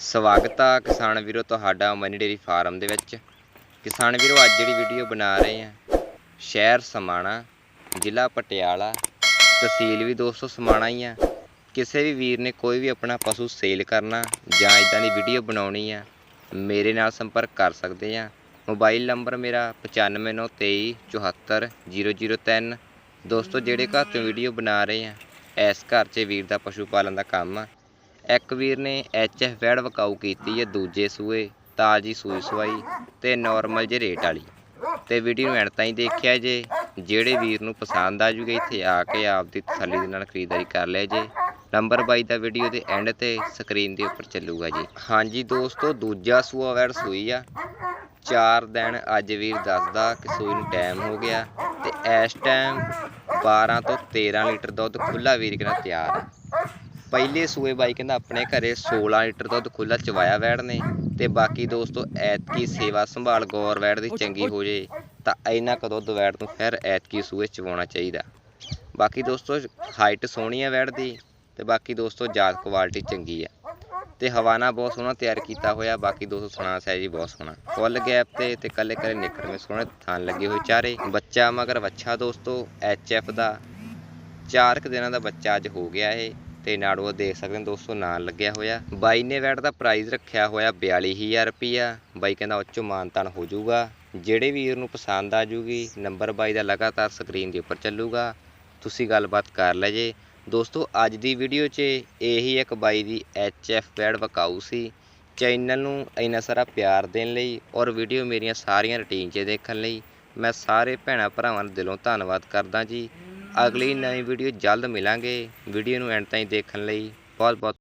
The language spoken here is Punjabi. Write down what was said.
ਸਵਾਗਤ ਆ ਕਿਸਾਨ ਵੀਰੋ ਤੁਹਾਡਾ ਮਨੀ ਡੇਰੀ ਫਾਰਮ ਦੇ ਵਿੱਚ। ਕਿਸਾਨ ਵੀਰੋ, ਅੱਜ ਜਿਹੜੀ ਵੀਡੀਓ ਬਣਾ ਰਹੇ ਆ, ਸ਼ਹਿਰ ਸਮਾਣਾ, ਜ਼ਿਲ੍ਹਾ ਪਟਿਆਲਾ, ਤਹਿਸੀਲ ਵੀ ਦੋਸਤੋ ਸਮਾਣਾ ਹੀ ਆ। ਕਿਸੇ ਵੀ ਵੀਰ ਨੇ ਕੋਈ ਵੀ ਆਪਣਾ ਪਸ਼ੂ ਸੇਲ ਕਰਨਾ ਜਾਂ ਇਦਾਂ ਦੀ ਵੀਡੀਓ ਬਣਾਉਣੀ ਆ, ਮੇਰੇ ਨਾਲ ਸੰਪਰਕ ਕਰ ਸਕਦੇ ਆ। ਮੋਬਾਈਲ ਨੰਬਰ ਮੇਰਾ 9593744003 ਦੋਸਤੋ, ਜਿਹੜੇ ਘਰ ਤੋਂ ਵੀਡੀਓ ਬਣਾ ਰਹੇ ਆ, ਇਸ ਘਰ 'ਚ ਵੀਰ ਦਾ ਪਸ਼ੂ ਪਾਲਣ ਦਾ ਕੰਮ ਆ। ਇੱਕ ਵੀਰ ਨੇ ਐਚ ਐਫ ਵੈੜ ਵਕਾਊ ਕੀਤੀ ਹੈ, ਦੂਜੇ ਸੂਏ, ਤਾਜੀ ਸੂਈ ਸਵਾਈ ਤੇ ਨਾਰਮਲ ਜੇ ਰੇਟ ਵਾਲੀ। ਤੇ ਵੀਡੀਓ ਨੂੰ ਐਂਡ ਤਾਈਂ ਦੇਖਿਆ ਜੇ, ਜਿਹੜੇ ਵੀਰ ਨੂੰ ਪਸੰਦ ਆ ਜੂਗਾ ਇੱਥੇ ਆ ਕੇ ਆਪ ਦੀ ਤਸੱਲੀ ਦੇ ਨਾਲ ਖਰੀਦਦਾਰੀ ਕਰ ਲਿਆ ਜੇ। ਨੰਬਰ 22 ਦਾ ਵੀਡੀਓ ਦੇ ਐਂਡ ਤੇ ਸਕਰੀਨ ਦੇ ਉੱਪਰ ਚੱਲੂਗਾ ਜੀ। ਹਾਂਜੀ ਦੋਸਤੋ, ਦੂਜਾ ਸੂਆ ਵੈੜ ਸੂਈ ਆ। ਚਾਰ ਦਿਨ ਅੱਜ ਵੀਰ ਦੱਸਦਾ ਕਿ ਸੂਈ ਨੂੰ ਟਾਈਮ ਹੋ ਗਿਆ ਤੇ ਇਸ ਟਾਈਮ 12 ਤੋਂ 13 ਲੀਟਰ ਦੁੱਧ ਖੁੱਲਾ ਵੀਰ ਕਹਿੰਦਾ ਤਿਆਰ ਆ। ਪਹਿਲੇ ਸੂਏ ਬਾਈ ਕਹਿੰਦਾ ਆਪਣੇ ਘਰੇ 16 ਲੀਟਰ ਦੁੱਧ ਖੁੱਲਾ ਚਵਾਇਆ ਵੈੜ ਨੇ ਤੇ ਬਾਕੀ ਦੋਸਤੋ ਐਤਕੀ ਸੇਵਾ ਸੰਭਾਲ ਗੌਰ ਵੈੜ ਦੀ ਚੰਗੀ ਹੋ ਜੇ ਤਾਂ ਇੰਨਾ ਕੁ ਦੁੱਧ ਵੈੜ ਨੂੰ ਫਿਰ ਐਤਕੀ ਸੂਏ ਚਵਾਉਣਾ ਚਾਹੀਦਾ। ਬਾਕੀ ਦੋਸਤੋ ਹਾਈਟ ਸੋਹਣੀ ਆ ਵੈੜ ਦੀ ਤੇ ਬਾਕੀ ਦੋਸਤੋ ਜਾਤ ਕੁਆਲਿਟੀ ਚੰਗੀ ਆ। ਤੇ ਹਵਾਨਾ ਬਹੁਤ ਸੋਹਣਾ ਤਿਆਰ ਕੀਤਾ ਹੋਇਆ ਬਾਕੀ ਦੋਸਤੋ ਸੁਣਾ ਸਹਿ ਜੀ ਬਹੁਤ ਸੋਹਣਾ। ਫੁੱਲ ਗੈਪ ਤੇ ਤੇ ਕੱਲੇ ਕੱਲੇ ਨਿਕਰਵੇਂ ਸੋਹਣੇ ਥਾਨ ਲੱਗੇ ਹੋਏ ਚਾਰੇ। ਬੱਚਾ ਮਗਰ ਵੱਛਾ ਦੋਸਤੋ ਐਚ ਐਫ ਦਾ ਚਾਰ ਕੁ ਦਿਨਾਂ ਦਾ ਬੱਚਾ ਅੱਜ ਹੋ ਗਿਆ ਇਹ। ਤੇ ਨਾੜੋ ਦੇਖ ਸਕਦੇ ਹੋ ਦੋਸਤੋ, ਨਾਂ ਲੱਗਿਆ ਹੋਇਆ। ਬਾਈ ਨੇ ਵੈਟ ਦਾ ਪ੍ਰਾਈਸ ਰੱਖਿਆ ਹੋਇਆ 42000 ਰੁਪਿਆ ਬਾਈ ਕਹਿੰਦਾ ਉੱਚੋਂ ਮਾਨਤਾਨ ਹੋ ਜਾਊਗਾ। ਜਿਹੜੇ ਵੀਰ ਨੂੰ ਪਸੰਦ ਆ ਜੂਗੀ ਨੰਬਰ ਬਾਈ ਦਾ ਲਗਾਤਾਰ ਸਕਰੀਨ ਦੇ ਉੱਪਰ ਚੱਲੂਗਾ। ਤੁਸੀਂ ਗੱਲਬਾਤ ਕਰ ਲੈ ਜੇ। ਦੋਸਤੋ, ਅੱਜ ਦੀ ਵੀਡੀਓ 'ਚ ਇਹੀ ਇੱਕ ਬਾਈ ਦੀ ਐਚ ਐਫ ਵੈੜ ਵਕਾਊ ਸੀ। ਚੈਨਲ ਨੂੰ ਇੰਨਾ ਸਾਰਾ ਪਿਆਰ ਦੇਣ ਲਈ ਔਰ ਵੀਡੀਓ ਮੇਰੀਆਂ ਸਾਰੀਆਂ ਰੁਟੀਨ 'ਚ ਦੇਖਣ ਲਈ ਮੈਂ ਸਾਰੇ ਭੈਣਾਂ ਭਰਾਵਾਂ ਦਾ ਦਿਲੋਂ ਧੰਨਵਾਦ ਕਰਦਾ ਜੀ। ਅਗਲੀ ਨਵੀਂ ਵੀਡੀਓ ਜਲਦ ਮਿਲਾਂਗੇ। ਵੀਡੀਓ ਨੂੰ ਐਂਡ ਤਾਈਂ ਦੇਖਣ ਲਈ ਬਹੁਤ ਬਹੁਤ